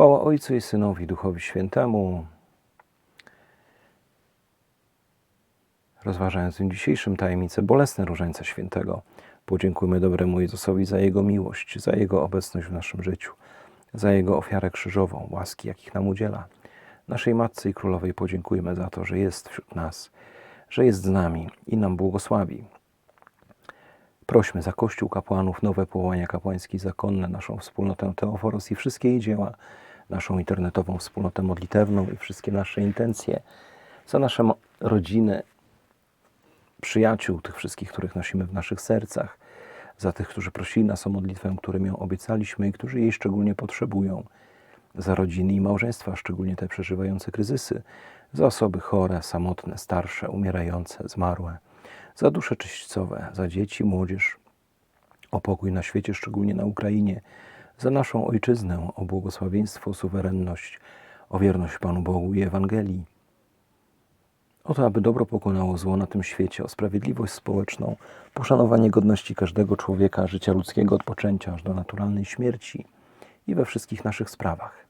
Chwała Ojcu i Synowi, Duchowi Świętemu. Rozważając w dzisiejszym tajemnicę bolesne różańca świętego, podziękujmy dobremu Jezusowi za Jego miłość, za Jego obecność w naszym życiu, za Jego ofiarę krzyżową, łaski, jakich nam udziela. Naszej Matce i Królowej podziękujmy za to, że jest wśród nas, że jest z nami i nam błogosławi. Prośmy za Kościół kapłanów, nowe powołania kapłańskie zakonne, naszą wspólnotę Teoforos i wszystkie jej dzieła, naszą internetową wspólnotę modlitewną i wszystkie nasze intencje, za nasze rodziny, przyjaciół, tych wszystkich, których nosimy w naszych sercach, za tych, którzy prosili nas o modlitwę, którym ją obiecaliśmy i którzy jej szczególnie potrzebują, za rodziny i małżeństwa, szczególnie te przeżywające kryzysy, za osoby chore, samotne, starsze, umierające, zmarłe, za dusze czyśćcowe, za dzieci, młodzież, o pokój na świecie, szczególnie na Ukrainie, za naszą ojczyznę, o błogosławieństwo, suwerenność, o wierność Panu Bogu i Ewangelii. O to, aby dobro pokonało zło na tym świecie, o sprawiedliwość społeczną, poszanowanie godności każdego człowieka, życia ludzkiego od poczęcia aż do naturalnej śmierci i we wszystkich naszych sprawach.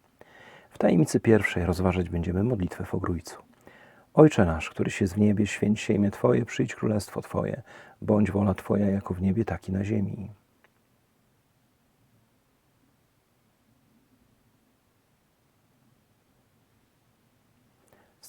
W tajemnicy pierwszej rozważać będziemy modlitwę w Ogrójcu. Ojcze nasz, któryś jest w niebie, święć się imię Twoje, przyjdź królestwo Twoje, bądź wola Twoja jako w niebie, tak i na ziemi.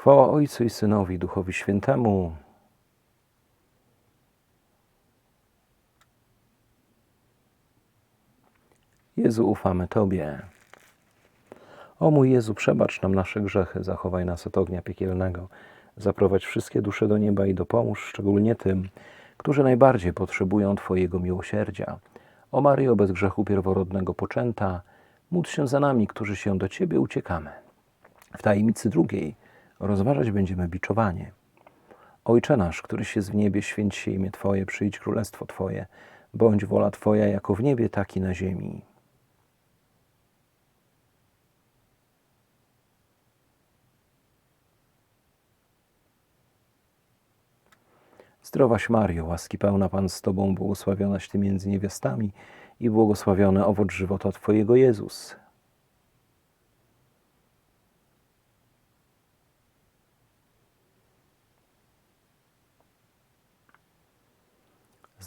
Chwała Ojcu i Synowi, Duchowi Świętemu. Jezu, ufamy Tobie. O mój Jezu, przebacz nam nasze grzechy, zachowaj nas od ognia piekielnego, zaprowadź wszystkie dusze do nieba i dopomóż szczególnie tym, którzy najbardziej potrzebują Twojego miłosierdzia. O Maryjo, bez grzechu pierworodnego poczęta, módl się za nami, którzy się do Ciebie uciekamy. W tajemnicy drugiej rozważać będziemy biczowanie. Ojcze nasz, któryś jest w niebie, święć się imię Twoje, przyjdź królestwo Twoje, bądź wola Twoja jako w niebie, tak i na ziemi. Zdrowaś Mario, łaski pełna Pan z Tobą, błogosławionaś Ty między niewiastami i błogosławiony owoc żywota Twojego Jezus.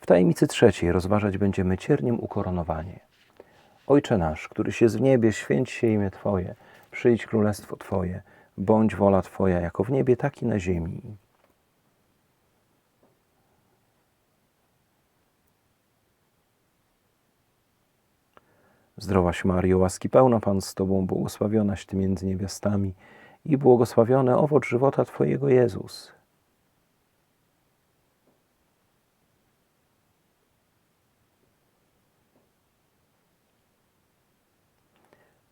W tajemnicy trzeciej rozważać będziemy cierniem ukoronowanie. Ojcze nasz, któryś jest w niebie, święć się imię Twoje, przyjdź królestwo Twoje, bądź wola Twoja, jako w niebie, tak i na ziemi. Zdrowaś Mario, łaski pełna Pan z Tobą, błogosławionaś Ty między niewiastami i błogosławiony owoc żywota Twojego Jezus.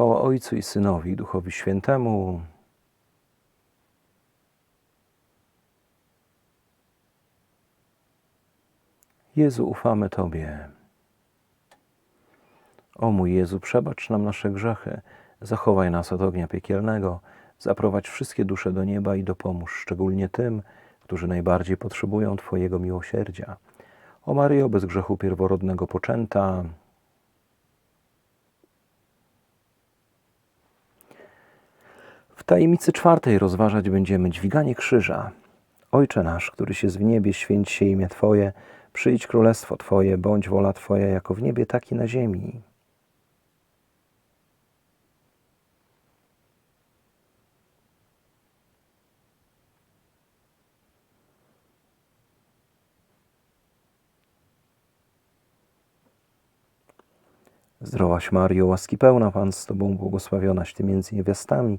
Chwała Ojcu i Synowi, Duchowi Świętemu. Jezu, ufamy Tobie. O mój Jezu, przebacz nam nasze grzechy, zachowaj nas od ognia piekielnego, zaprowadź wszystkie dusze do nieba i dopomóż szczególnie tym, którzy najbardziej potrzebują Twojego miłosierdzia. O Maryjo, bez grzechu pierworodnego poczęta, W tajemnicy czwartej rozważać będziemy dźwiganie krzyża. Ojcze nasz, któryś jest w niebie, święć się imię Twoje, przyjdź królestwo Twoje, bądź wola Twoja jako w niebie, tak i na ziemi. Zdrowaś Mario, łaski pełna Pan z Tobą, błogosławionaś Ty między niewiastami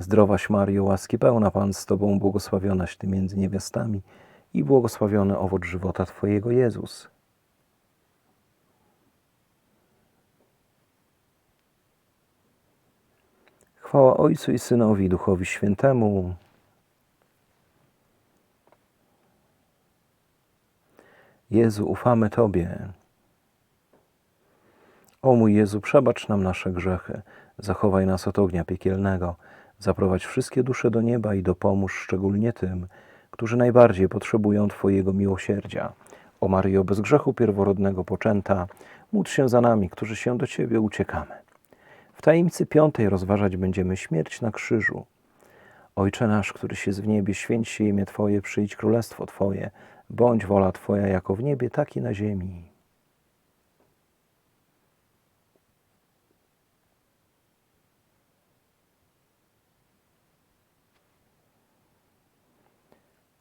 Zdrowaś Mario, łaski pełna Pan z Tobą, błogosławionaś Ty między niewiastami i błogosławiony owoc żywota Twojego Jezus. Chwała Ojcu i Synowi Duchowi Świętemu. Jezu, ufamy Tobie. O mój Jezu, przebacz nam nasze grzechy, zachowaj nas od ognia piekielnego, zaprowadź wszystkie dusze do nieba i dopomóż szczególnie tym, którzy najbardziej potrzebują Twojego miłosierdzia. O Mario, bez grzechu pierworodnego poczęta, módl się za nami, którzy się do Ciebie uciekamy. W tajemnicy piątej rozważać będziemy śmierć na krzyżu. Ojcze nasz, któryś jest w niebie, święć się imię Twoje, przyjdź królestwo Twoje, bądź wola Twoja jako w niebie, tak i na ziemi.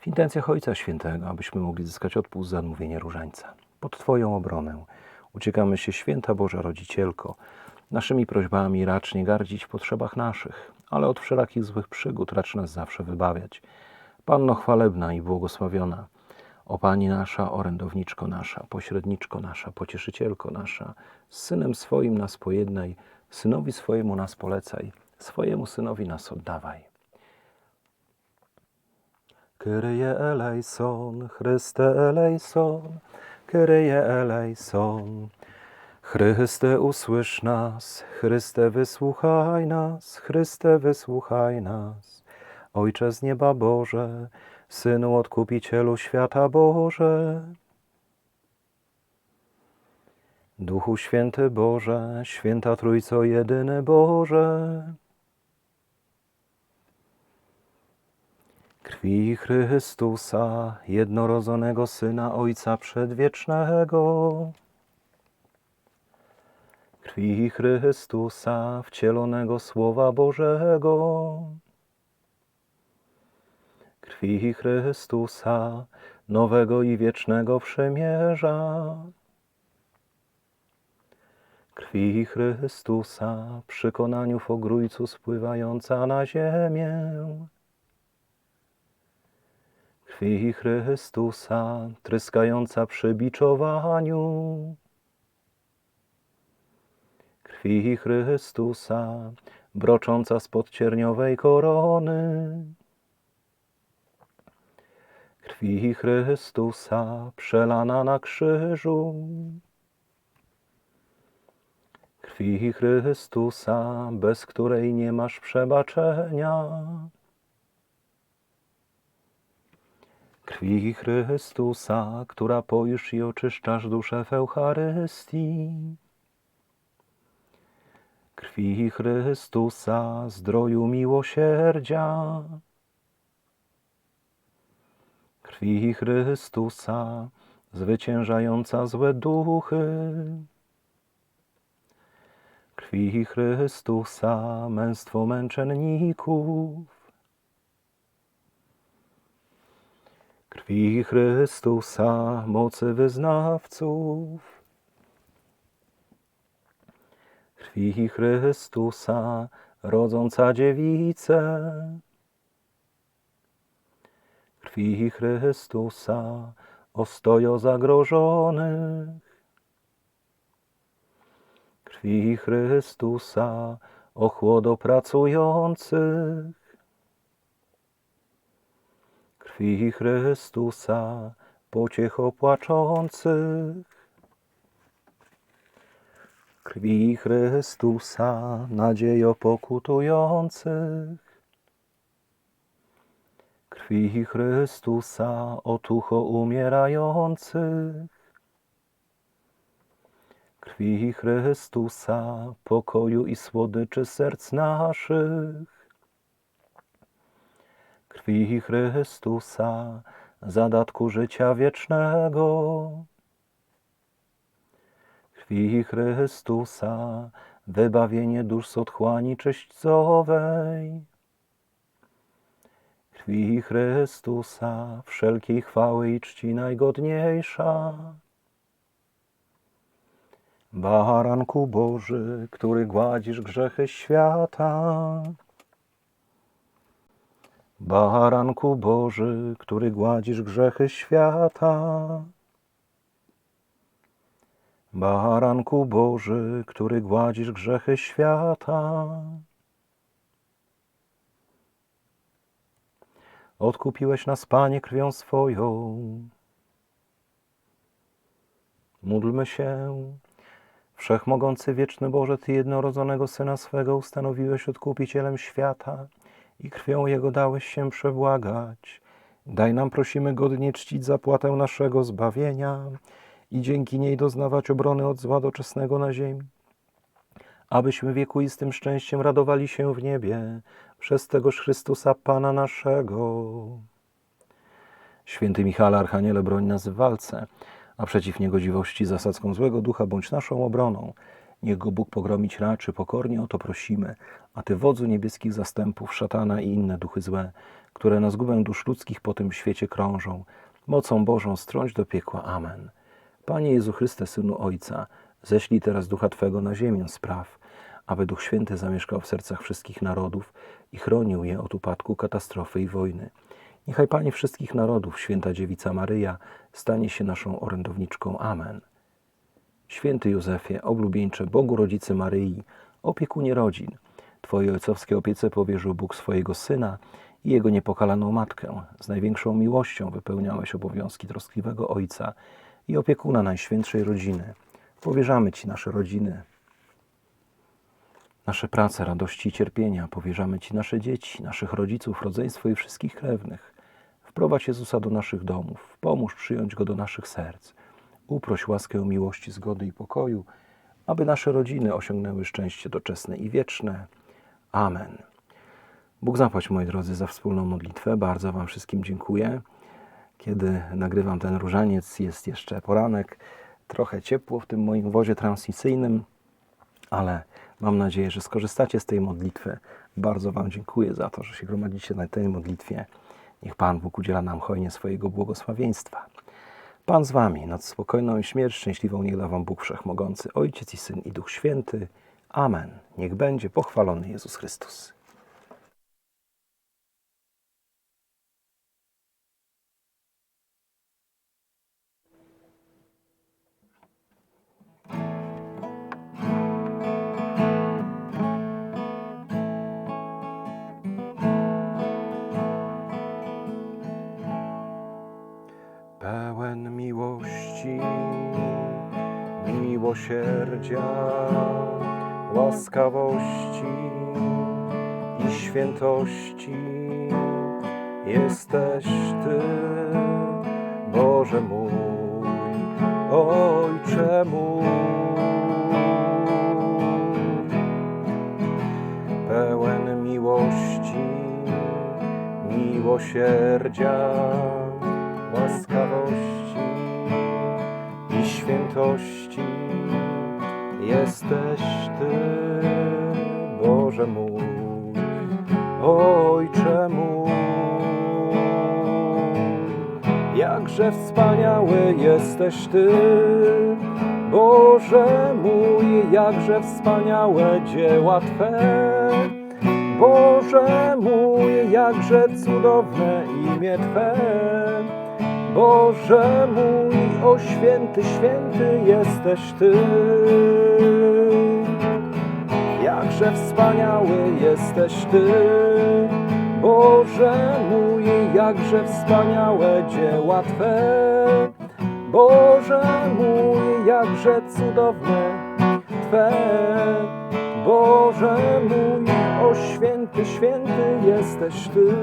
W intencjach Ojca Świętego, abyśmy mogli zyskać odpust za odmówienie różańca. Pod Twoją obronę uciekamy się, Święta Boża Rodzicielko, naszymi prośbami racz nie gardzić w potrzebach naszych, ale od wszelakich złych przygód racz nas zawsze wybawiać. Panno chwalebna i błogosławiona, o Pani nasza, orędowniczko nasza, pośredniczko nasza, pocieszycielko nasza, z Synem swoim nas pojednaj, Synowi swojemu nas polecaj, swojemu Synowi nas oddawaj. Kyrie eleison, Chryste eleison, Kyrie eleison. Chryste usłysz nas, Chryste wysłuchaj nas, Chryste wysłuchaj nas. Ojcze z nieba Boże, Synu Odkupicielu świata Boże. Duchu Święty Boże, Święta Trójco Jedyny Boże. Krwi Chrystusa, jednorodzonego Syna Ojca Przedwiecznego. Krwi Chrystusa, wcielonego Słowa Bożego. Krwi Chrystusa, nowego i wiecznego przymierza. Krwi Chrystusa, przy konaniu w ogrójcu spływająca na ziemię. Krwi Chrystusa, tryskająca przy biczowaniu. Krwi Chrystusa, brocząca spod cierniowej korony. Krwi Chrystusa, przelana na krzyżu. Krwi Chrystusa, bez której nie masz przebaczenia. Krwi Chrystusa, która poisz i oczyszczasz duszę w Eucharystii. Krwi Chrystusa, zdroju miłosierdzia. Krwi Chrystusa, zwyciężająca złe duchy. Krwi Chrystusa, męstwo męczenników. Krwi Chrystusa, mocy wyznawców. Krwi Chrystusa, rodząca dziewicę. Krwi Chrystusa, ostojo zagrożonych. Krwi Chrystusa, ochłodo pracujących. Krwi Chrystusa, pociecho płaczących. Krwi Chrystusa, nadziejo pokutujących. Krwi Chrystusa, otucho umierających. Krwi Chrystusa, pokoju i słodyczy serc naszych. Krwi Chrystusa, zadatku życia wiecznego. Krwi Chrystusa, wybawienie dusz z otchłani czyśćcowej. Krwi Chrystusa, wszelkiej chwały i czci najgodniejsza. Baranku Boży, który gładzisz grzechy świata. Baranku Boży, który gładzisz grzechy świata. Baranku Boży, który gładzisz grzechy świata. Odkupiłeś nas, Panie, krwią swoją. Módlmy się. Wszechmogący, wieczny Boże, Ty jednorodzonego Syna swego ustanowiłeś odkupicielem świata i krwią Jego dałeś się przebłagać. Daj nam, prosimy, godnie czcić zapłatę naszego zbawienia i dzięki niej doznawać obrony od zła doczesnego na ziemi, abyśmy wiekuistym szczęściem radowali się w niebie przez tegoż Chrystusa Pana naszego. Święty Michale, Archaniele, broń nas w walce, a przeciw niegodziwości zasadzką złego ducha bądź naszą obroną. Niech go Bóg pogromić raczy, pokornie o to prosimy. A Ty, wodzu niebieskich zastępów, szatana i inne duchy złe, które na zgubę dusz ludzkich po tym świecie krążą, mocą Bożą strąć do piekła. Amen. Panie Jezu Chryste, Synu Ojca, ześlij teraz Ducha Twego na ziemię spraw, aby Duch Święty zamieszkał w sercach wszystkich narodów i chronił je od upadku, katastrofy i wojny. Niechaj Pani wszystkich narodów, Święta Dziewica Maryja, stanie się naszą orędowniczką. Amen. Święty Józefie, oblubieńcze Bogu Rodzicy Maryi, opiekunie rodzin, Twojej ojcowskiej opiece powierzył Bóg swojego Syna i Jego niepokalaną Matkę. Z największą miłością wypełniałeś obowiązki troskliwego Ojca i opiekuna Najświętszej Rodziny. Powierzamy Ci nasze rodziny, nasze prace, radości i cierpienia. Powierzamy Ci nasze dzieci, naszych rodziców, rodzeństwo i wszystkich krewnych. Wprowadź Jezusa do naszych domów, pomóż przyjąć Go do naszych serc. Uproś łaskę miłości, zgody i pokoju, aby nasze rodziny osiągnęły szczęście doczesne i wieczne. Amen. Bóg zapłać, moi drodzy, za wspólną modlitwę. Bardzo Wam wszystkim dziękuję. Kiedy nagrywam ten różaniec, jest jeszcze poranek, trochę ciepło w tym moim wozie transmisyjnym, ale mam nadzieję, że skorzystacie z tej modlitwy. Bardzo Wam dziękuję za to, że się gromadzicie na tej modlitwie. Niech Pan Bóg udziela nam hojnie swojego błogosławieństwa. Pan z Wami, nad spokojną i śmierć szczęśliwą niech da Wam Bóg Wszechmogący, Ojciec i Syn i Duch Święty. Amen. Niech będzie pochwalony Jezus Chrystus. Miłosierdzia, łaskawości i świętości jesteś Ty, Boże mój, Ojcze mój. Pełen miłości, miłosierdzia, łaskawości i świętości jesteś Ty, Boże mój, Ojcze mój. Jakże wspaniały jesteś Ty, Boże mój, jakże wspaniałe dzieła Twe. Boże mój, jakże cudowne imię Twe. Boże mój, o święty, święty jesteś Ty. Wspaniały jesteś Ty, Boże mój, jakże wspaniałe dzieła Twe. Boże mój, jakże cudowne Twe. Boże mój, o święty, święty jesteś Ty.